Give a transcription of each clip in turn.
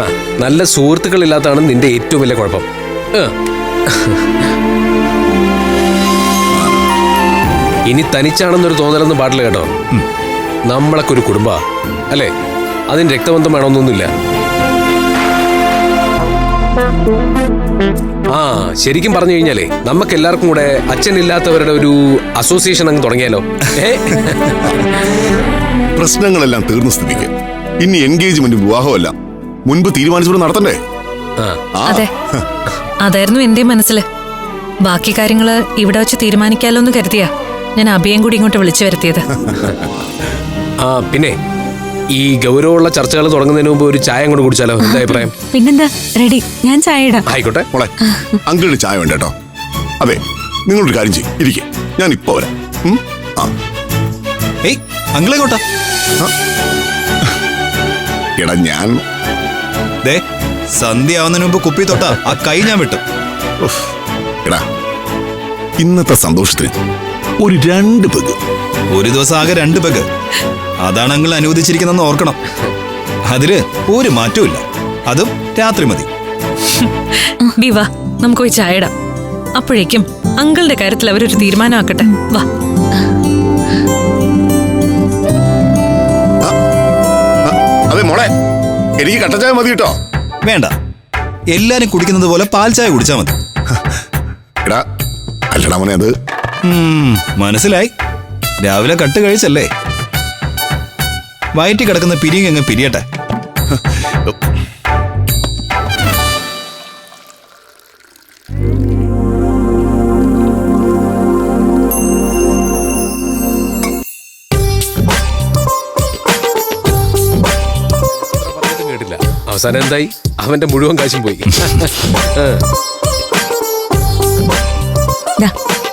ആ നല്ല സുഹൃത്തുക്കളില്ലാത്തതാണ് നിന്റെ ഏറ്റവും വലിയ കുഴപ്പം. ഇനി തനിച്ചാണെന്നൊരു തോന്നലൊന്നും പാടില്ല കേട്ടോ. നമ്മളൊക്കെ ഒരു കുടുംബ അല്ലേ? അതിന് രക്തബന്ധം വേണമെന്നൊന്നുമില്ല. ആ ശരിക്കും പറഞ്ഞു കഴിഞ്ഞാലേ നമുക്ക് എല്ലാവർക്കും കൂടെ അച്ഛനില്ലാത്തവരുടെ ഒരു അസോസിയേഷൻ അങ്ങ് തുടങ്ങിയാലോ? പ്രശ്നങ്ങളെല്ലാം തീർന്ന സ്ഥിതിക്ക്. ഇനി എൻഗേജ്മെന്റ് വിവാഹമല്ല മുൻപ് തീരുമാനിച്ചവിടെ നടത്തണ്ടേ? അതെ. അതായിരുന്നു എന്റെ മനസ്സിൽ. ബാക്കി കാര്യങ്ങൾ ഇവിടെ വെച്ച് തീരുമാനിക്കാലോ എന്ന് കരുതിയാ ഞാൻ അഭിയം കൂടി ഇങ്ങോട്ട് വിളിച്ചു വരുത്തിയത്. ആ പിന്നെ ഈ ഗൗരവമുള്ള ചർച്ചകൾ തുടങ്ങുന്നതിന് മുമ്പ് ഒരു ചായ അങ്ങോട്ട് കുടിച്ചാലോ? എന്താ അഭിപ്രായം? പിന്നെന്താ? റെഡി. ഞാൻ ചായ ഇടാം. ആയിക്കോട്ടെ. മോളെ അങ്കിളിന് ചായ വേണ്ട കേട്ടോ. അതെ നിങ്ങളൊരു കാര്യം ചെയ്യും. ഇരിക്കെ. ഞാൻ ഇപ്പൊ വരാം? ആ. ഏയ് അങ്കിളെങ്ങോട്ടാ? എടാ ഞാൻ ദേ സന്ധ്യ ആവുന്നതിന് മുമ്പ് കുപ്പി തൊട്ടാ. ആ കൈ ഞാൻ വിട്ടു. എടാ ഇന്നത്തെ സന്തോഷത്തിന് ഒരു രണ്ട് പെഗ്. ഒരു ദിവസം ആകെ രണ്ട് പെഗ്. അതാണ് അങ്ങൾ അനുവദിച്ചിരിക്കുന്നെന്ന് ഓർക്കണം. അതിൽ ഒരു മാറ്റവും ഇല്ല. അതും രാത്രി മതി. നമുക്ക് പോയി ചായ ഇടാം. അപ്പോഴേക്കും അങ്കിളുടെ കാര്യത്തിൽ അവരൊരു തീരുമാനമാക്കട്ടെ. വാ. എനിക്ക് കട്ടച്ചായ മതി കേട്ടോ. വേണ്ട. എല്ലാരും കുടിക്കുന്നത് പോലെ പാൽ ചായ കുടിച്ചാ മതി. എടാ അല്ലടാ മോനെ അത്. ഉം, മനസ്സിലായി. രാവിലെ കട്ട് കഴിച്ചല്ലേ? വയറ്റി കിടക്കുന്ന പിരിയങ്ങ് പിരിയട്ടെ. അവസാനം എന്തായി? അവന്റെ മുഴുവൻ കാശും പോയി.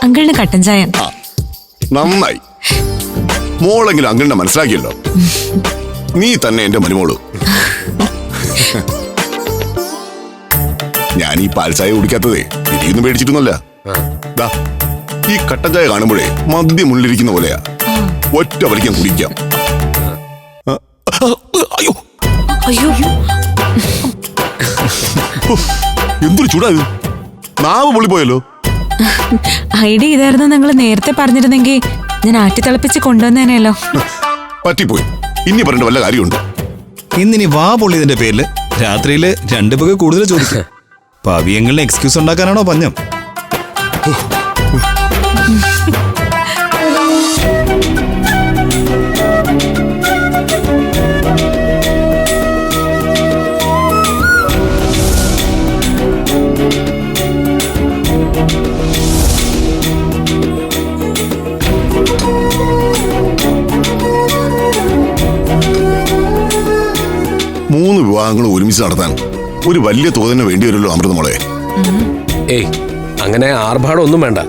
അങ്കിളിന് കട്ടൻ ചായ. നന്നായി. മോളെങ്കിലും അങ്കിളിനെ മനസ്സിലാക്കിയല്ലോ. നീ തന്നെ എന്റെ മരുമോൾ. ഞാൻ ഈ പാൽച്ചായ കുടിക്കാത്തതേ ഇടിയൊന്നും പേടിച്ചിട്ടൊന്നുമല്ല. ദാ ഈ കട്ടൻ ചായ കാണുമ്പോഴേ മദ്യം ഉള്ളിരിക്കുന്ന പോലെയാ. ഒറ്റ വലിക്കാൻ കുടിക്കാം. അയ്യോ. അയ്യോ എന്തൊരു ചൂടാ ഇത്. നാവ് പൊള്ളിപ്പോയല്ലോ. ഐഡിയ ഇതായിരുന്നു നിങ്ങൾ നേരത്തെ പറഞ്ഞിരുന്നെങ്കിൽ ഞാൻ ആറ്റി തിളപ്പിച്ച് കൊണ്ടുവന്നേനല്ലോ പറ്റിപ്പോയി. ഇനി പറഞ്ഞ വല്ല കാര്യമുണ്ട്? ഇന്നിനി വാ പൊള്ളിയതിന്റെ പേരിൽ രാത്രിയിൽ രണ്ടു പേർക്ക് കൂടുതൽ ചോദിച്ചു പവിയങ്ങളിലെ എക്സ്ക്യൂസ് ഉണ്ടാക്കാനാണോ പഞ്ഞം? മൂന്ന് വിവാഹങ്ങൾ ഒരുമിച്ച് നടത്താൻ ഒരു വലിയ തുക തന്നെ വേണ്ടി വരുമല്ലോ അമൃതമോളെ ഏയ് അങ്ങനെ ആർഭാടൊന്നും വേണ്ട.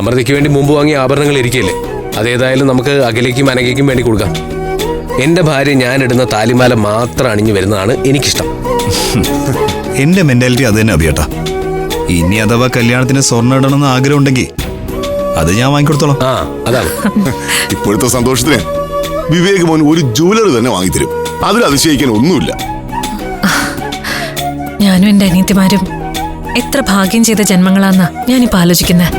അമൃതയ്ക്ക് വേണ്ടി മുമ്പ് വാങ്ങിയ ആഭരണങ്ങൾ ഇരിക്കല്ലേ അതേതായാലും നമുക്ക് അഖിലേക്കും അനകയ്ക്കും വേണ്ടി കൊടുക്കാം. എന്റെ ഭാര്യ ഞാൻ ഇടുന്ന താലിമാല മാത്രം അണിഞ്ഞു വരുന്നതാണ് എനിക്കിഷ്ടം. എന്റെ മെന്റാലിറ്റി അത് തന്നെ അഭിയേട്ടാ. ഇനി അഥവാ കല്യാണത്തിന് സ്വർണം ഇടണമെന്ന് ആഗ്രഹം ഉണ്ടെങ്കിൽ അത് ഞാൻ വാങ്ങിക്കൊടുത്തോളാം. ആ അതാണ്. ഇപ്പോഴത്തെ സന്തോഷത്തിന് വിവേക് മോൻ ഒരു ജ്വല്ലറി തന്നെ വാങ്ങിത്തരും. അതിൽ അതിശയിക്കാൻ ഒന്നുമില്ല. ഞാനും എന്റെ അനിയത്തിമാരും എത്ര ഭാഗ്യം ചെയ്ത ജന്മങ്ങളാന്നാ ഞാനിപ്പോ ആലോചിക്കുന്നത്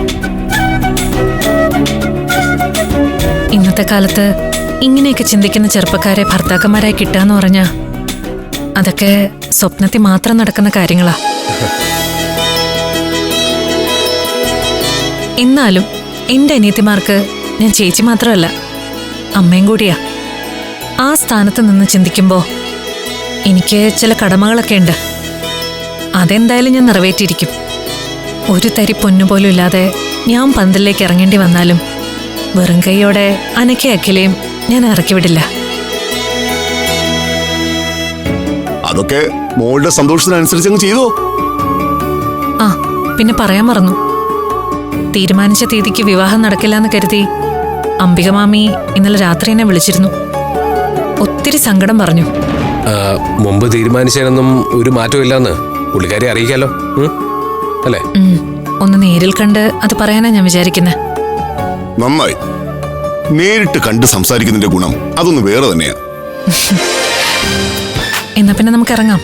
ഇന്നത്തെ കാലത്ത് ഇങ്ങനെയൊക്കെ ചിന്തിക്കുന്ന ചെറുപ്പക്കാരെ ഭർത്താക്കന്മാരായി കിട്ടാന്ന് പറഞ്ഞ അതൊക്കെ സ്വപ്നത്തിൽ മാത്രം നടക്കുന്ന കാര്യങ്ങളാ. എന്നാലും എന്റെ അനിയത്തിമാർക്ക് ഞാൻ ചേച്ചി മാത്രമല്ല അമ്മയും കൂടിയാ. ആ സ്ഥാനത്ത് നിന്ന് ചിന്തിക്കുമ്പോൾ എനിക്ക് ചില കടമകളൊക്കെ ഉണ്ട്. അതെന്തായാലും ഞാൻ നിറവേറ്റിയിരിക്കും. ഒരു തരി പൊന്നുപോലും ഇല്ലാതെ ഞാൻ പന്തലിലേക്ക് ഇറങ്ങേണ്ടി വന്നാലും വെറും കൈയോടെ അനക്കെ അഖിലയും ഞാൻ ഇറക്കി വിടില്ല. അതൊക്കെ മോളുടെ സന്തോഷത്തിനനുസരിച്ച് അങ്ങ് ചെയ്തോ? ആ പിന്നെ പറയാൻ മറന്നു. തീരുമാനിച്ച തീയതിക്ക് വിവാഹം നടക്കില്ല എന്ന് കരുതി അംബിക മാമി ഇന്നലെ രാത്രി എന്നെ വിളിച്ചിരുന്നു. ഒത്തിരി സങ്കടം പറഞ്ഞു. മുമ്പ് തീരുമാനിച്ചതിനൊന്നും ഒരു മാറ്റവും ഇല്ലെന്ന് പുള്ളിക്കാരെ അറിയിക്കാലോ. അല്ലേ? ഒന്ന് നേരിൽ കണ്ട് അത് പറയാനാ ഞാൻ വിചാരിക്കുന്നത് നന്നായി. നേരിട്ട് കണ്ട് സംസാരിക്കുന്നതിന്റെ ഗുണം അതൊന്ന് വേറെ തന്നെയാ. എന്നാ പിന്നെ നമുക്ക് ഇറങ്ങാം.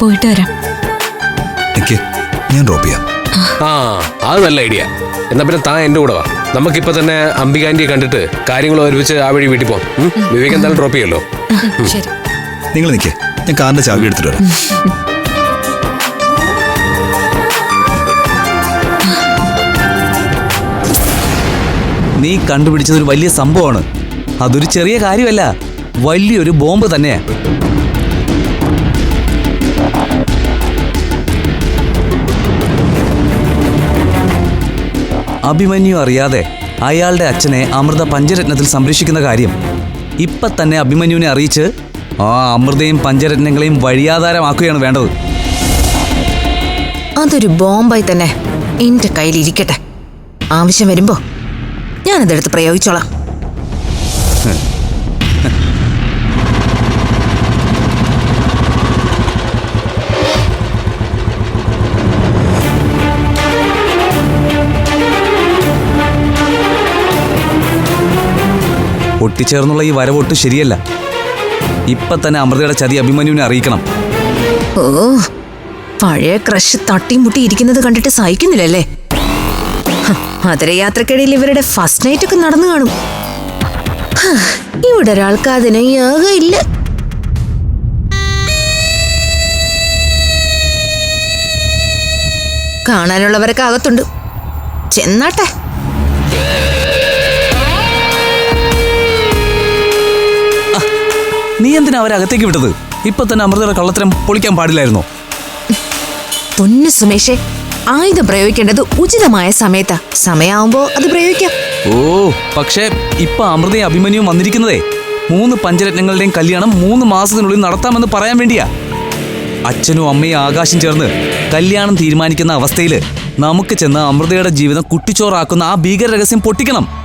പോയിട്ട് വരാം. ഞാൻ ഡ്രോപ്പ് ചെയ്യാം. ആ അത് നല്ല ഐഡിയ. എന്നാ പിന്നെ താൻ എന്റെ കൂടെ വാ. നമുക്കിപ്പോ തന്നെ അംബികാന്റിയെ കണ്ടിട്ട് കാര്യങ്ങൾ ഒരുമിച്ച് ആ വഴി വീട്ടിൽ പോകാം ഉം? വിവേക് എന്തായാലും ഡ്രോപ്പ് ചെയ്യല്ലോ. ശരി. നിങ്ങൾ നിൽക്കേ ഞാൻ കാറിന്റെ ചാവി എടുത്തിട്ട് വരാം. നീ കണ്ടുപിടിച്ചത് ഒരു വലിയ സംഭവമാണ്. അതൊരു ചെറിയ കാര്യമല്ല. വലിയൊരു ബോംബ് തന്നെയാ. അഭിമന്യു അറിയാതെ അയാളുടെ അച്ഛനെ അമൃത പഞ്ചരത്നത്തിൽ സംരക്ഷിക്കുന്ന കാര്യം. ഇപ്പൊ തന്നെ അഭിമന്യുവിനെ അറിയിച്ച് ആ അമൃതയും പഞ്ചരത്നങ്ങളെയും വഴിയാധാരമാക്കുകയാണ് വേണ്ടത്. അതൊരു ബോംബായി തന്നെ എന്റെ കയ്യിലിരിക്കട്ടെ. ആവശ്യം വരുമ്പോ ഞാനതെടുത്ത് പ്രയോഗിച്ചോളാം. ഒട്ടിച്ചേർന്നുള്ള ഈ വരവൊട്ട് ശരിയല്ല. ഇപ്പൊ തന്നെ അമൃതയുടെ ചതി അഭിമന്യുവിനെ അറിയിക്കണം. ഓ പഴയ ക്രഷ് തട്ടിമുട്ടി ഇരിക്കുന്നത് കണ്ടിട്ട് സഹിക്കുന്നില്ലല്ലേ? മധുരയാത്രക്കിടയിൽ ഇവരുടെ ഫസ്റ്റ് നൈറ്റ് ഒക്കെ നടന്നു കാണും. ഇവിടെ ഒരാൾക്ക് അതിന് ഇല്ല. കാണാനുള്ളവരൊക്കെ അകത്തുണ്ട്. ചെന്നാട്ടെ. നീ എന്തിനാ അവരെ അകത്തേക്ക് വിട്ടത്? ഇപ്പൊ തന്നെ അമൃതയുടെ കള്ളത്തരം പൊളിക്കാൻ പാടില്ലായിരുന്നോ? പൊന്നു സുമേഷേ ആയുധം പ്രയോഗിക്കേണ്ടത് ഉചിതമായ സമയത്താ. സമയാവുമ്പോ അത് പ്രയോഗിക്കാം. ഓ പക്ഷേ ഇപ്പൊ അമൃതയും അഭിമന്യവും വന്നിരിക്കുന്നതേ. മൂന്ന് പഞ്ചരത്നങ്ങളുടെയും കല്യാണം മൂന്ന് മാസത്തിനുള്ളിൽ നടത്താമെന്ന് പറയാൻ വേണ്ടിയാ. അച്ഛനും അമ്മയും ആകാശം ചേർന്ന് കല്യാണം തീരുമാനിക്കുന്ന അവസ്ഥയിൽ നമുക്ക് ചെന്ന് അമൃതയുടെ ജീവിതം കുട്ടിച്ചോറാക്കുന്ന ആ ഭീകര രഹസ്യം പൊട്ടിക്കണം.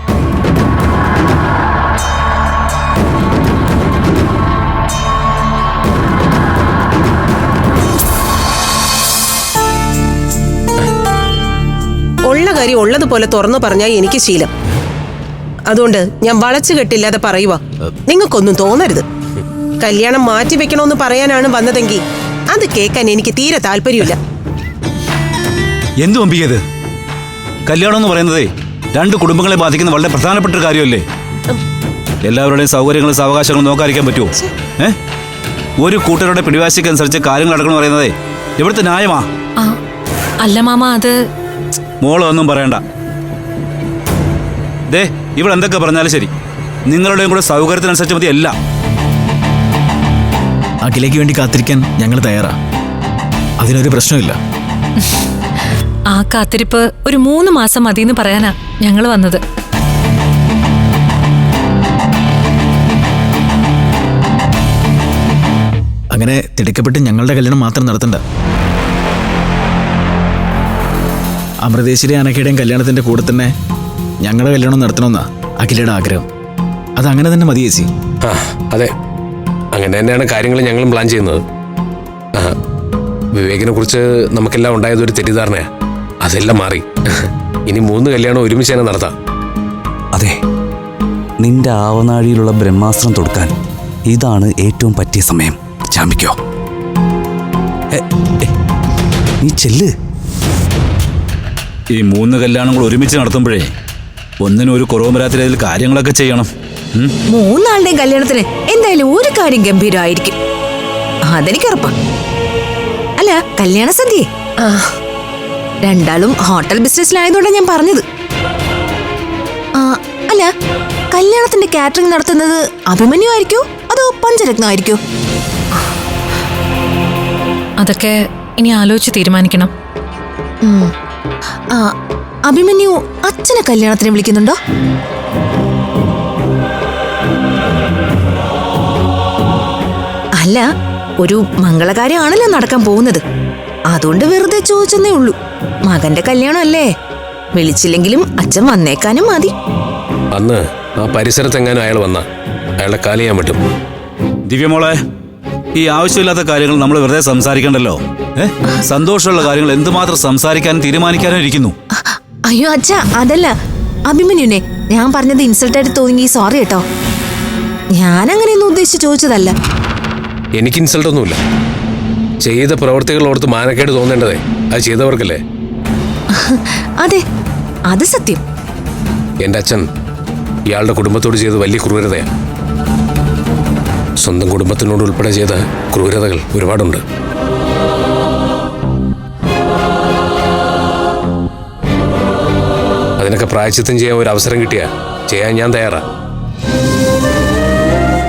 കാര്യം ഉള്ളതുപോലെ തുറന്നു പറഞ്ഞാൽ എനിക്ക് ശീലം. അതുകൊണ്ട് ഞാൻ വളച്ചു കെട്ടില്ലാതെ പറയുക നിങ്ങൾക്കൊന്നും തോന്നരുത്. കല്യാണം മാറ്റി വെക്കണമെന്ന് പറയാനാണ് വന്നതെങ്കിൽ അത് കേൾക്കാൻ എനിക്ക് തീരെ താല്പര്യമില്ല. എന്തു അമ്പിയത് കല്യാണം എന്ന് പറയുന്നത് രണ്ട് കുടുംബങ്ങളെ ബാധിക്കുന്ന വളരെ പ്രധാനപ്പെട്ട ഒരു കാര്യമല്ലേ? എല്ലാവരുടെയും സൗകര്യങ്ങളും സാവകാശങ്ങളും നോക്കാതിരിക്കാൻ പറ്റുമോ ഏ? ഒരു കൂട്ടരുടെ പിടിവാശിക്കനുസരിച്ച് കാര്യങ്ങൾ നടക്കണം പറയുന്നത് ഇവിടുത്തെ ന്യായമാ. അല്ല മാമ അത് മോളൊന്നും പറയണ്ട. ദേ ഇവിടെ എന്തൊക്കെ പറഞ്ഞാലും ശരി. നിങ്ങളുടെയും കൂടെ സൗകര്യത്തിനനുസരിച്ച് മതി എല്ലാം. അഖിലേക്ക് വേണ്ടി കാത്തിരിക്കാൻ ഞങ്ങൾ തയ്യാറാ. അതിനൊരു പ്രശ്നമില്ല. ആ കാത്തിരിപ്പ് ഒരു മൂന്ന് മാസം മതി എന്ന് പറയാനാ ഞങ്ങൾ വന്നത്. അങ്ങനെ തിടുക്കപ്പെട്ട് ഞങ്ങളുടെ കല്യാണം മാത്രം നടത്തണ്ട. അമൃതേശ്വരി അനക്കയുടെയും കല്യാണത്തിന്റെ കൂടെ തന്നെ ഞങ്ങളുടെ കല്യാണം നടത്തണമെന്നാ അഖിലയുടെ ആഗ്രഹം. അത് അങ്ങനെ തന്നെ മതി ചേച്ചി. ആ അതെ. അങ്ങനെ തന്നെയാണ് കാര്യങ്ങൾ ഞങ്ങളും പ്ലാൻ ചെയ്യുന്നത്. ആ വിവേകിനെ കുറിച്ച് നമുക്കെല്ലാം ഉണ്ടായത് ഒരു തെറ്റിദ്ധാരണയാ. അതെല്ലാം മാറി. ഇനി മൂന്ന് കല്യാണം ഒരുമിച്ച് തന്നെ നടത്താം. അതെ. നിന്റെ ആവനാഴിയിലുള്ള ബ്രഹ്മാസ്ത്രം തൊടുക്കാൻ ഇതാണ് ഏറ്റവും പറ്റിയ സമയം. ചാമ്പിക്കോ നീ ചെല്ല്. ഈ മൂന്ന് കല്യാണങ്ങൾ ഒരുമിച്ച് നടത്തുമ്പോഴേ ഒന്നിനും ഒരു കുറവും വരാത്ത രീതിയിൽ കാര്യങ്ങളൊക്കെ ചെയ്യണം. ഉം? മൂന്നാളുടെയും കല്യാണത്തിന് എന്തായാലും ഒരു കാര്യം ഗംഭീരമായിരിക്കും അതെനിക്ക് ഉറപ്പാ അല്ല കല്യാണ സദ്യയെ ആ. രണ്ടാളും ഹോട്ടൽ ബിസിനസ്സിലായതുകൊണ്ടാണ് ഞാൻ പറഞ്ഞത്. ആ, അല്ല കല്യാണത്തിന്റെ കാറ്ററിംഗ് നടത്തുന്നത് അഭിമന്യു ആയിരിക്കോ അതോ പഞ്ചരത്നം ആയിരിക്കോ? അതൊക്കെ ഇനി ആലോചിച്ച് തീരുമാനിക്കണം. ഉം. അഭിമന്യു അച്ഛനെ കല്യാണത്തിന് വിളിക്കുന്നുണ്ടോ? അല്ല ഒരു മംഗളകാര്യമാണല്ലോ നടക്കാൻ പോകുന്നത്. അതുകൊണ്ട് വെറുതെ ചോദിച്ചെന്നേ ഉള്ളൂ. മകന്റെ കല്യാണമല്ലേ? വിളിച്ചില്ലെങ്കിലും അച്ഛൻ വന്നേക്കാനും മതി. അന്ന് ആ പരിസരത്തെങ്ങാനും അയാൾ വന്ന. അയാളെ കാലിയാൻ പറ്റും. ദിവ്യമോളെ ഈ ആവശ്യമില്ലാത്ത കാര്യങ്ങൾ നമ്മൾ വെറുതെ സംസാരിക്കണ്ടല്ലോ? ഏ? സന്തോഷമുള്ള കാര്യങ്ങൾ എന്തുമാത്രം സംസാരിക്കാനും തീരുമാനിക്കാനും ഇരിക്കുന്നു? അയ്യോ അച്ഛ അതല്ല. അഭിമന്യുനെ ഞാൻ പറഞ്ഞത് ഇൻസൾട്ടായിട്ട് തോന്നി. സോറി കേട്ടോ. ഞാൻ അങ്ങനെയൊന്നും ഉദ്ദേശിച്ച് ചോദിച്ചതല്ല. എനിക്ക് ഇൻസൾട്ട് ഒന്നുമില്ല. ചെയ്ത പ്രവർത്തികൾ ഓർത്ത് മാനക്കേട് തോന്നേണ്ടതേ. അത് ചെയ്തവർക്കല്ലേ? അതെ അത് സത്യം. എന്റെ അച്ഛൻ ഇയാളുടെ കുടുംബത്തോട് ചെയ്ത് വലിയ ക്രൂരതയാണ് സ്വന്തം കുടുംബത്തിനോട് ഉൾപ്പെടെ ചെയ്ത ക്രൂരതകൾ ഒരുപാടുണ്ട്. അതിനൊക്കെ പ്രായച്ചിത്തം ചെയ്യാൻ ഒരു അവസരം കിട്ടിയ ചെയ്യാൻ ഞാൻ തയ്യാറാ.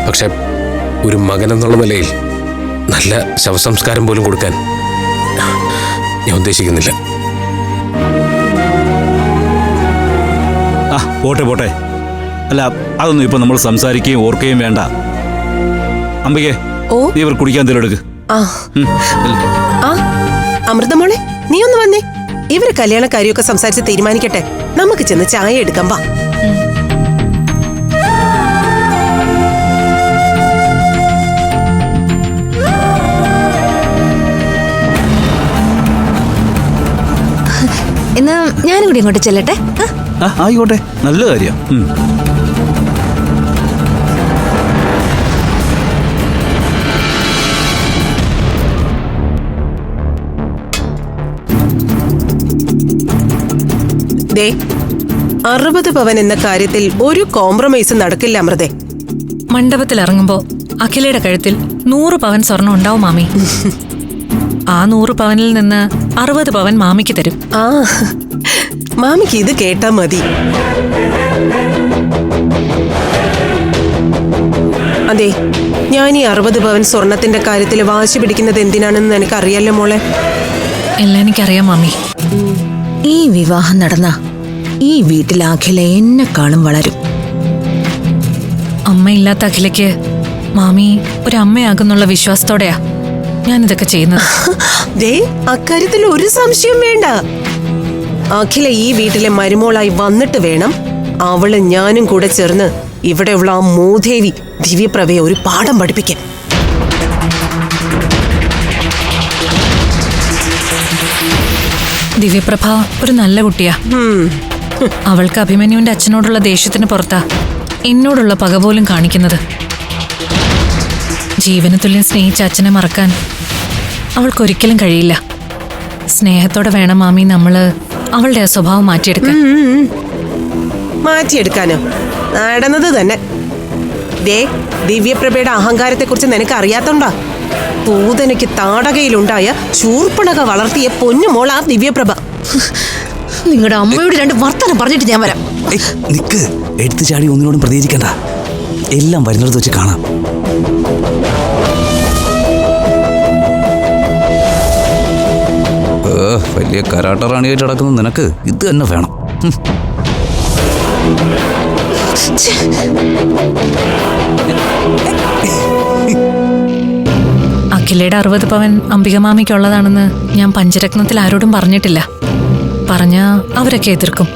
പക്ഷെ ഒരു മകൻ എന്നുള്ള നിലയിൽ നല്ല ശവസംസ്കാരം പോലും കൊടുക്കാൻ ഞാൻ ഉദ്ദേശിക്കുന്നില്ല. ആ പോട്ടെ പോട്ടെ. അല്ല അതൊന്നും ഇപ്പൊ നമ്മൾ സംസാരിക്കുകയും ഓർക്കുകയും വേണ്ട. അമ്പികെ ഓ. നീ ഇവർ കുടിക്കാൻ എന്തെങ്കിലും ആ. അമൃതമോളെ നീ ഒന്ന് വന്നേ. ഇവർ കല്യാണ കാര്യമൊക്കെ സംസാരിച്ച് തീരുമാനിക്കട്ടെ. നമുക്ക് ചെന്ന് ചായ എടുക്കാം വാ. എന്നാ ഞാനും കൂടി ഇങ്ങോട്ട് ചെല്ലട്ടെ? ആയിക്കോട്ടെ. നല്ല കാര്യം ദേ അറുപത് പവൻ എന്ന കാര്യത്തിൽ ഒരു കോംപ്രമൈസ് നടക്കില്ല അമൃതേ. മണ്ഡപത്തിൽ ഇറങ്ങുമ്പോ അഖിലയുടെ കഴുത്തിൽ നൂറ് പവൻ സ്വർണം ഉണ്ടാവും മാമി. ആ നൂറ് പവനിൽ നിന്ന് അറുപത് പവൻ മാമിക്ക് തരും. ആ മാമിക്ക് ഇത് കേട്ടാ മതി. അതെ ഞാൻ ഈ അറുപത് പവൻ സ്വർണത്തിന്റെ കാര്യത്തിൽ വാശി പിടിക്കുന്നത് എന്തിനാണെന്ന് എനിക്കറിയാലോ മോളെ. എല്ലാം എനിക്കറിയാം മാമി. ഈ വിവാഹം നടന്ന ഈ വീട്ടിൽ അഖില എന്നെക്കാളും വളരും. അമ്മയില്ലാത്ത അഖിലയ്ക്ക് മാമി ഒരമ്മയാകുന്നുള്ള അമ്മയാകുന്നുള്ള വിശ്വാസത്തോടെയാ ഞാനിതൊക്കെ ചെയ്യുന്നത്. ദേ അക്കാര്യത്തിൽ ഒരു സംശയം വേണ്ട. അഖില ഈ വീട്ടിലെ മരുമോളായി വന്നിട്ട് വേണം അവൾ ഞാനും കൂടെ ചേർന്ന് ഇവിടെയുള്ള ആ മൂദേവി ദിവ്യപ്രഭയെ ഒരു പാഠം പഠിപ്പിക്കാൻ. ദിവ്യപ്രഭ ഒരു നല്ല കുട്ടിയാ. അവൾക്ക് അഭിമന്യുവിന്റെ അച്ഛനോടുള്ള ദേഷ്യത്തിന് പുറത്താ എന്നോടുള്ള പക പോലും കാണിക്കുന്നത്. ജീവന തുല്യം സ്നേഹിച്ച അച്ഛനെ മറക്കാൻ അവൾക്കൊരിക്കലും കഴിയില്ല. സ്നേഹത്തോടെ വേണം മാമി നമ്മൾ അവളുടെ ആ സ്വഭാവം മാറ്റിയെടുക്കാൻ. മാറ്റിയെടുക്കാനോ? നടന്നത് തന്നെ. ദേ ദിവ്യപ്രഭയുടെ അഹങ്കാരത്തെക്കുറിച്ച് നിനക്ക് അറിയാത്തോണ്ടാ പൂതനയ്ക്ക് താടകയിലുണ്ടായ ശൂർപ്പണക വളർത്തിയ പൊന്നുമോൾ ആ ദിവ്യപ്രഭ. നിങ്ങളുടെ അമ്മയോട് രണ്ട് വർത്തനം പറഞ്ഞിട്ട് ഞാൻ വരാം. നിക്ക്. എടുത്തു ചാടി ഒന്നിനോടും പ്രതികരിക്കണ്ട എല്ലാം വരുന്നിടത്ത് വെച്ച് കാണാം. വലിയ കരാട്ട റാണിയായിട്ട് നടക്കുന്ന നിനക്ക്. ഇത് തന്നെ വേണം. അഖിലയുടെ അറുപത് പവൻ അംബികമാമിക്കുള്ളതാണെന്ന് ഞാൻ പഞ്ചരത്നത്തിൽ ആരോടും പറഞ്ഞിട്ടില്ല. പറഞ്ഞ അവരൊക്കെ എതിർക്കും.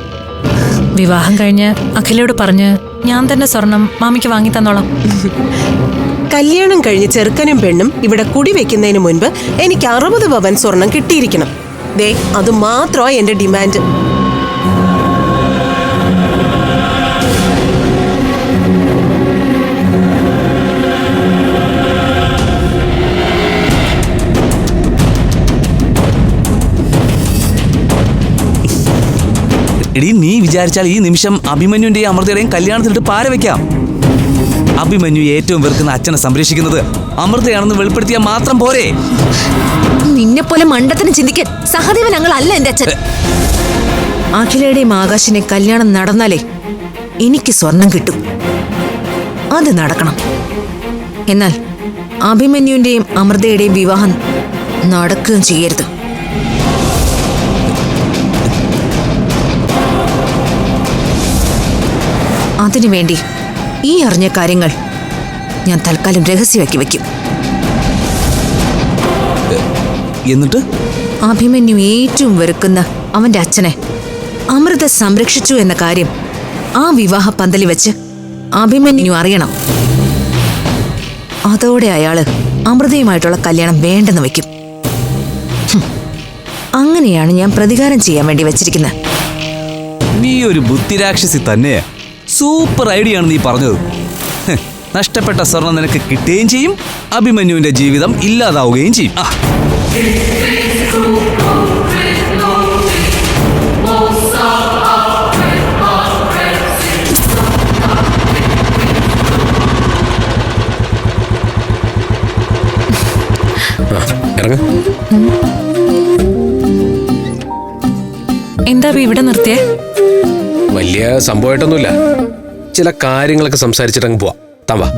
വിവാഹം കഴിഞ്ഞ് അഖിലയോട് പറഞ്ഞ് ഞാൻ തന്നെ സ്വർണം മാമിക്ക് വാങ്ങി തന്നോളാം. കല്യാണം കഴിഞ്ഞ് ചെറുക്കനും പെണ്ണും ഇവിടെ കുടിവെക്കുന്നതിന് മുൻപ് എനിക്ക് അറുപത് പവൻ സ്വർണം കിട്ടിയിരിക്കണം. ദേ അത് മാത്രമാണ് എന്റെ ഡിമാൻഡ്. എടീ നീ വിചാരിച്ചാൽ ഈ നിമിഷം അഭിമന്യുന്റെയും അമൃതയുടെയും കല്യാണത്തിലിട്ട് പാര വെക്കാം. അഭിമന്യു ഏറ്റവും വെറുക്കുന്ന അച്ഛനെ സംരക്ഷിക്കുന്നത് അമൃതയാണെന്ന് വെളിപ്പെടുത്തിയാൽ മാത്രം പോരെ. നിന്നെ പോലെ മണ്ടത്തിന് ചിന്തിക്കാൻ സഹദേവൻ ഞങ്ങളല്ല എന്റെ അച്ഛൻ. അഖിലയുടെയും ആകാശിനെ കല്യാണം നടന്നാലേ എനിക്ക് സ്വർണം കിട്ടും. അത് നടക്കണം. എന്നാൽ അഭിമന്യുവിന്റെയും അമൃതയുടെയും വിവാഹം നടക്കുകയും ചെയ്യരുത്. അതിനുവേണ്ടി ഈ അറിഞ്ഞ കാര്യങ്ങൾ ഞാൻ തൽക്കാലം രഹസ്യമാക്കി വയ്ക്കും. എന്നിട്ട്? അഭിമന്യു ഏറ്റവും വെറുക്കുന്ന അവന്റെ അച്ഛനെ അമൃത സംരക്ഷിച്ചു എന്ന കാര്യം ആ വിവാഹ പന്തലി വെച്ച് അഭിമന്യു അറിയണം. അതോടെ അയാൾ അമൃതയുമായിട്ടുള്ള കല്യാണം വേണ്ടെന്ന് വെക്കും അങ്ങനെയാണ് ഞാൻ പ്രതികാരം ചെയ്യാൻ വേണ്ടി വെച്ചിരിക്കുന്നത്. നീ ഒരു ബുദ്ധിരാക്ഷസി തന്നെയാ. സൂപ്പർ ഐഡിയ ആണ് നീ പറഞ്ഞത്. നഷ്ടപ്പെട്ട സ്വർണം നിനക്ക് കിട്ടുകയും ചെയ്യും. അഭിമന്യുവിന്റെ ജീവിതം ഇല്ലാതാവുകയും ചെയ്യും. ആ. എന്താ ഇവിടെ നിർത്തിയേ? വലിയ സംഭവമായിട്ടൊന്നുമില്ല. ചില കാര്യങ്ങളൊക്കെ സംസാരിച്ചിട്ടങ്ങ് പോവാം. താൻ വാ.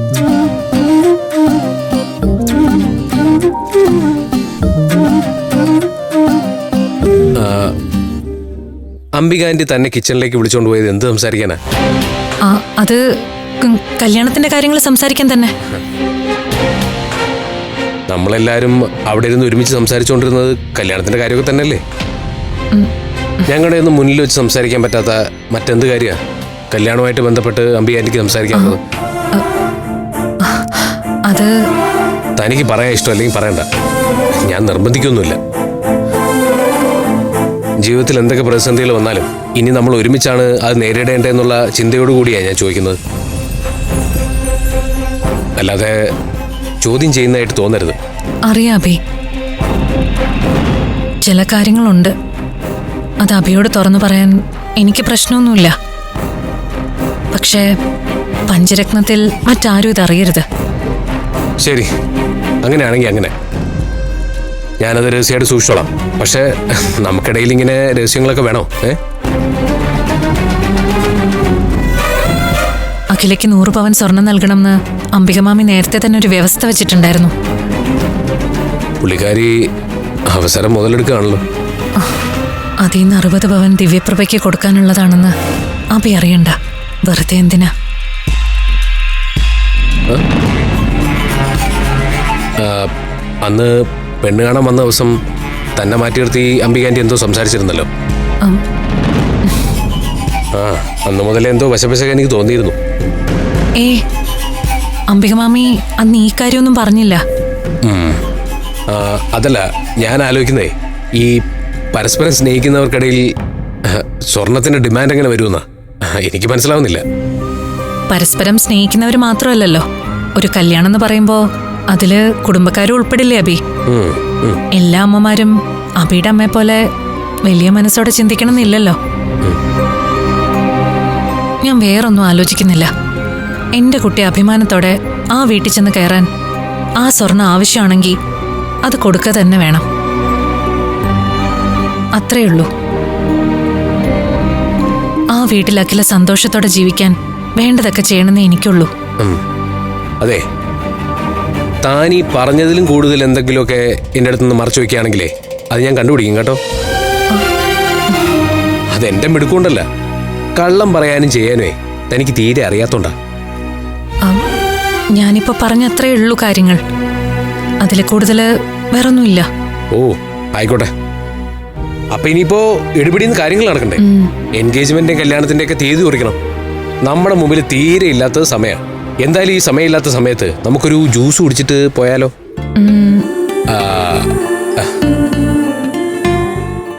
അംബിക ആന്റി തന്നെ കിച്ചണിലേക്ക് വിളിച്ചോണ്ട് പോയത് എന്ത് സംസാരിക്കാനാ? അത് കല്യാണത്തിന്റെ കാര്യങ്ങൾ സംസാരിക്കാൻ തന്നെ. നമ്മളെല്ലാരും അവിടെ ഇരുന്ന് ഒരുമിച്ച് സംസാരിച്ചുകൊണ്ടിരുന്നത് കല്യാണത്തിന്റെ കാര്യമൊക്കെ തന്നെയല്ലേ? ഞങ്ങളുടെ ഒന്നും മുന്നിൽ വെച്ച് സംസാരിക്കാൻ പറ്റാത്ത മറ്റെന്ത് കാര്യമാണ് കല്യാണവുമായിട്ട് ബന്ധപ്പെട്ട് അംബിക ആന്റിക്ക് സംസാരിക്കാനുള്ളത് അത് തനിക്ക് പറയാൻ ഇഷ്ടം അല്ലെങ്കിൽ പറയണ്ട. ഞാൻ നിർബന്ധിക്കൊന്നുമില്ല. ജീവിതത്തിൽ എന്തൊക്കെ പ്രതിസന്ധികൾ വന്നാലും ഇനി നമ്മൾ ഒരുമിച്ചാണ് അത് നേരിടേണ്ടതെന്നുള്ള ചിന്തയോടുകൂടിയാണ് ഞാൻ ചോദിക്കുന്നത്. അല്ലാതെ ചോദ്യം ചെയ്യുന്നതായിട്ട് തോന്നരുത്. അറിയാം അഭി. ചില കാര്യങ്ങളുണ്ട്. അത് അഭിയോട് തുറന്നു പറയാൻ എനിക്ക് പ്രശ്നമൊന്നുമില്ല. പക്ഷേ പഞ്ചരത്നത്തിൽ മറ്റാരും ഇതറിയരുത്. ശരി. അങ്ങനെയാണെങ്കിൽ അങ്ങനെ. ഞാനത് രഹസ്യമായിട്ട് സൂക്ഷിച്ചോളാം. പക്ഷേ നമുക്കിടയിൽ ഇങ്ങനെ രഹസ്യങ്ങളൊക്കെ വേണോ? ഏ? അഖിലയ്ക്ക് നൂറ് പവൻ സ്വർണം നൽകണമെന്ന് അംബികമാമി നേരത്തെ തന്നെ ഒരു വ്യവസ്ഥ വെച്ചിട്ടുണ്ടായിരുന്നു. പുള്ളിക്കാരി അവസരം മുതലെടുക്കുകയാണല്ലോ. അതിൽ നിന്ന് അറുപത് പവൻ ദിവ്യപ്രഭയ്ക്ക് കൊടുക്കാനുള്ളതാണെന്ന് അഭി അറിയണ്ട. വെറുതെ എന്തിനാ? അന്ന് പെണ്ണ് കാണാൻ വന്ന ദിവസം തന്നെ മാറ്റി നിർത്തി അംബികാന്റെ എന്തോ സംസാരിച്ചിരുന്നല്ലോ. ആ അന്ന് മുതലേ എന്തോ വശപശക എനിക്ക് തോന്നിയിരുന്നു. ഏ അംബികമാമി അന്ന് ഈ കാര്യമൊന്നും പറഞ്ഞില്ല. അതല്ല ഞാൻ ആലോചിക്കുന്നേ ഈ പരസ്പരം സ്നേഹിക്കുന്നവർക്കിടയിൽ സ്വർണത്തിന്റെ ഡിമാൻഡ് എങ്ങനെ വരുമെന്നാ? എനിക്ക് മനസ്സിലാവുന്നില്ല. പരസ്പരം സ്നേഹിക്കുന്നവർ മാത്രമല്ലല്ലോ. ഒരു കല്യാണം എന്ന് പറയുമ്പോ അതിൽ കുടുംബക്കാരും ഉൾപ്പെടില്ലേ അബി. എല്ലാ അമ്മമാരും അബിയുടെ അമ്മയെ പോലെ വലിയ മനസ്സോടെ ചിന്തിക്കണം എന്നില്ലല്ലോ ഞാൻ വേറൊന്നും ആലോചിക്കുന്നില്ല. എന്റെ കുട്ടി അഭിമാനത്തോടെ ആ വീട്ടിൽ ചെന്ന് കയറാൻ ആ സ്വർണം ആവശ്യമാണെങ്കിൽ അത് കൊടുക്കുക തന്നെ വേണം. അത്രേ ഉള്ളൂ. ആ വീട്ടിൽ അഖില സന്തോഷത്തോടെ ജീവിക്കാൻ വേണ്ടതൊക്കെ ചെയ്യണമെന്നേ എനിക്കുള്ളൂ. അതെ. താൻ ഈ പറഞ്ഞതിലും കൂടുതൽ എന്തെങ്കിലുമൊക്കെ എന്റെ അടുത്തുനിന്ന് മറച്ചു വെക്കുകയാണെങ്കിലേ അത് ഞാൻ കണ്ടുപിടിക്കും കേട്ടോ. അതെന്റെ മിടുക്കൊണ്ടല്ല. കള്ളം പറയാനും ചെയ്യാനേ തനിക്ക് തീരെ അറിയാത്തോണ്ടാ. ഞാനിപ്പോ പറഞ്ഞ അത്രേ ഉള്ളൂ കാര്യങ്ങൾ. അതിൽ കൂടുതൽ വേറൊന്നുമില്ല. ഓ ആയിക്കോട്ടെ. അപ്പൊ ഇനിയിപ്പോ എടുപിടിന്ന് കാര്യങ്ങൾ നടക്കണ്ടേ? എൻഗേജ്മെന്റിന്റെ കല്യാണത്തിന്റെ ഒക്കെ തീയതി കുറിക്കണം. നമ്മുടെ മുമ്പിൽ തീരെ ഇല്ലാത്ത സമയമാണ് എന്തായാലും ഈ സമയമില്ലാത്ത സമയത്ത് നമുക്കൊരു ജ്യൂസ് കുടിച്ചിട്ട് പോയാലോ.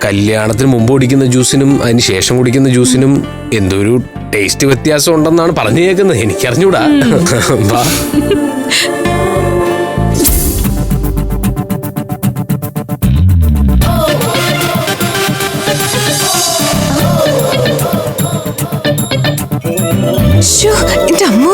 കല്യാണത്തിന് മുമ്പ് കുടിക്കുന്ന ജ്യൂസിനും അതിന് ശേഷം കുടിക്കുന്ന ജ്യൂസിനും എന്തോ ഒരു ടേസ്റ്റ് വ്യത്യാസം ഉണ്ടെന്നാണ് പറഞ്ഞു കേൾക്കുന്നത് എനിക്കറിഞ്ഞൂടാ എന്റെ അമ്മോ.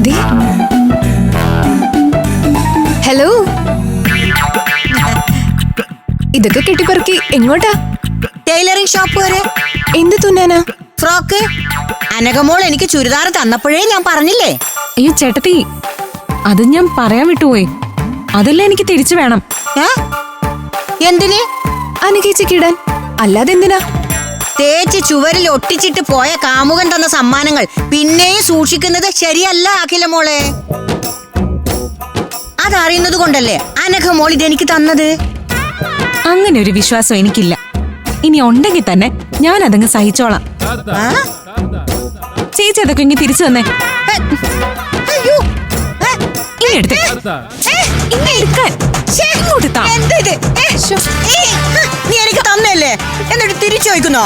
ദേ. ഹലോ. ഇതൊക്കെ കെട്ടിപ്പറക്കി എങ്ങോട്ടാ? ടൈലറിംഗ് ഷോപ്പ് വരെ. എന്ത് തുന്നാനാ? ഫ്രോക്ക്. അനകമോൾ എനിക്ക് ചുരിദാർ തന്നപ്പോഴേ ഞാൻ പറഞ്ഞില്ലേ? അയ്യോ ചേട്ടത്തി അത് ഞാൻ പറയാൻ വിട്ടുപോയി. അതെല്ലാം എനിക്ക് തിരിച്ചു വേണം. എന്തിനെ? അനുകേച്ചിക്കിടാൻ അല്ലാതെ എന്തിനാ? തേച്ച് ചുവരിൽ ഒട്ടിച്ചിട്ട് പോയ കാമുകൻ തന്ന സമ്മാനങ്ങൾ പിന്നെയും സൂക്ഷിക്കുന്നത് ശരിയല്ല അഖില മോളെ. അതറിയുന്നത് കൊണ്ടല്ലേ അനഘ മോൾ ഇതെനിക്ക് തന്നത്? അങ്ങനെ ഒരു വിശ്വാസം എനിക്കില്ല. ഇനി ഉണ്ടെങ്കിൽ തന്നെ ഞാൻ അതങ്ങ് സഹിച്ചോളാം? ചേച്ചി അതൊക്കെ ഇങ്ങനെ തിരിച്ചു തന്നെ. എടുക്കാൻ. ഇങ്ങോട്ട് താ. നീ എനിക്ക് തന്നല്ലേ എന്നിട്ട് തിരിച്ചു ചോദിക്കുന്നോ?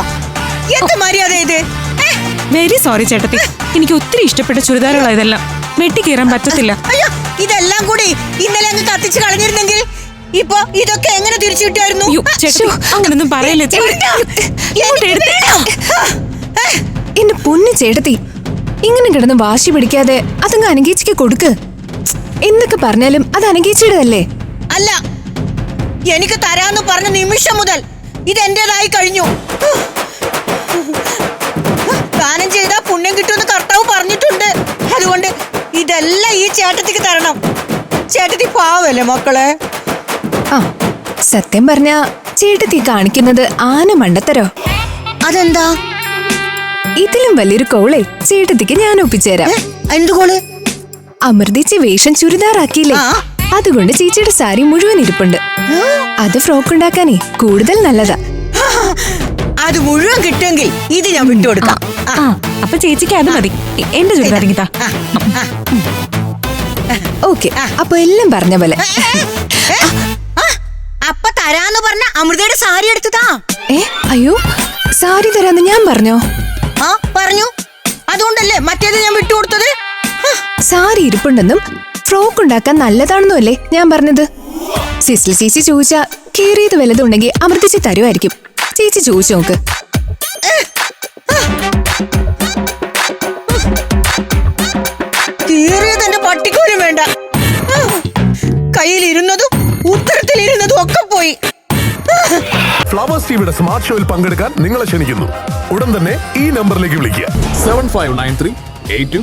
എന്ത് മര്യാദ ഇത്? വെരി സോറി ചേട്ടത്തി. എനിക്ക് ഒത്തിരി ഇഷ്ടപ്പെട്ട ചുരിദാറുകളാ ഇതെല്ലാം. വെട്ടിക്കീറാൻ പറ്റത്തില്ല. അയ്യോ ഇതെല്ലാം കൂടി ഇന്നലെ അങ്ങ് കത്തിച്ച് കളഞ്ഞിരുന്നെങ്കിൽ ഇപ്പൊ ഇതൊക്കെ എങ്ങനെ തിരിച്ചു കിട്ടുമായിരുന്നു അങ്ങനൊന്നും പറയല്ലേ. എന്റെ പൊന്നു ചേട്ടത്തി ഇങ്ങനെ കിടന്ന് വാശി പിടിക്കാതെ അതങ്ങ് അനഗീച്ചിക്ക് കൊടുക്ക്. എന്തൊക്കെ പറഞ്ഞാലും അത് അനഗീച്ചിയുടേതല്ലേ അല്ല എനിക്ക് തരാന്ന് പറഞ്ഞ നിമിഷം മുതൽ ഇത് എന്റേതായി കഴിഞ്ഞു. ദാനം ചെയ്താൽ പുണ്യം കിട്ടുമെന്ന് കർത്താവ് പറഞ്ഞിട്ടുണ്ട്. അതുകൊണ്ട് ഇതെല്ലാം ഈ ചേട്ടത്തിക്ക് തരണം. ചേട്ടത്തി പാവല്ലേ മക്കളെ? ആ സത്യം പറഞ്ഞ ചേട്ടത്തി കാണിക്കുന്നത് ആന മണ്ടത്തരോ? അതെന്താ? ഇതിലും വലിയൊരു കോളെ ചേട്ടത്തിക്ക് ഞാൻ ഒപ്പിച്ചേരാം. എന്ത് കോൾ? അമൃതിച്ചി വേഷം ചുരിദാറാക്കിയില്ലേ? അതുകൊണ്ട് ചേച്ചിയുടെ സാരി മുഴുവൻ ഇരിപ്പുണ്ട്. അത് ഫ്രോക്ക് ഉണ്ടാക്കാനേ കൂടുതൽ നല്ലതാ. അത് മുഴുവൻ കിട്ടുമെങ്കിൽ ഇത് ഞാൻ വിട്ടുകൊടുക്കാം അപ്പൊ ചേച്ചിക്ക് അത് മതി. എന്റെ ആ. ഓക്കെ അപ്പൊ എല്ലാം പറഞ്ഞ പോലെ. അപ്പൊ തരാന്ന് പറഞ്ഞ അമൃതയുടെ സാരി എടുത്തതാ ഏ അയ്യോ സാരി തരാന്ന് ഞാൻ പറഞ്ഞോ? ആ പറഞ്ഞു. അതുകൊണ്ടല്ലേ മറ്റേത് ഞാൻ വിട്ടുകൊടുത്തത് സാരി ഇരിപ്പുണ്ടെന്നും ഫ്രോക്ക് ഉണ്ടാക്കാൻ നല്ലതാണെന്നും അല്ലേ ഞാൻ പറഞ്ഞത്? സിസ്റ്റർ ചേച്ചി ചോദിച്ചാ കീറിയത് വല്ലതുണ്ടെങ്കിൽ അമൃതിച്ച് തരുമായിരിക്കും. ചേച്ചി ചോദിച്ചു നോക്ക്. കീറിയത് എന്റെ പട്ടിക്കോലും വേണ്ട. കയ്യിലിരുന്നതും ഉത്തരത്തിലിരുന്നതും ഒക്കെ പോയി. ഫ്ലവേഴ്സ് ടിവിയുടെ സ്മാർട്ട് ഷോയിൽ പങ്കെടുക്കാൻ നിങ്ങളെ ക്ഷണിക്കുന്നു. ഉടൻ തന്നെ ഈ നമ്പറിലേക്ക് വിളിക്കുക. Seven five nine three eight two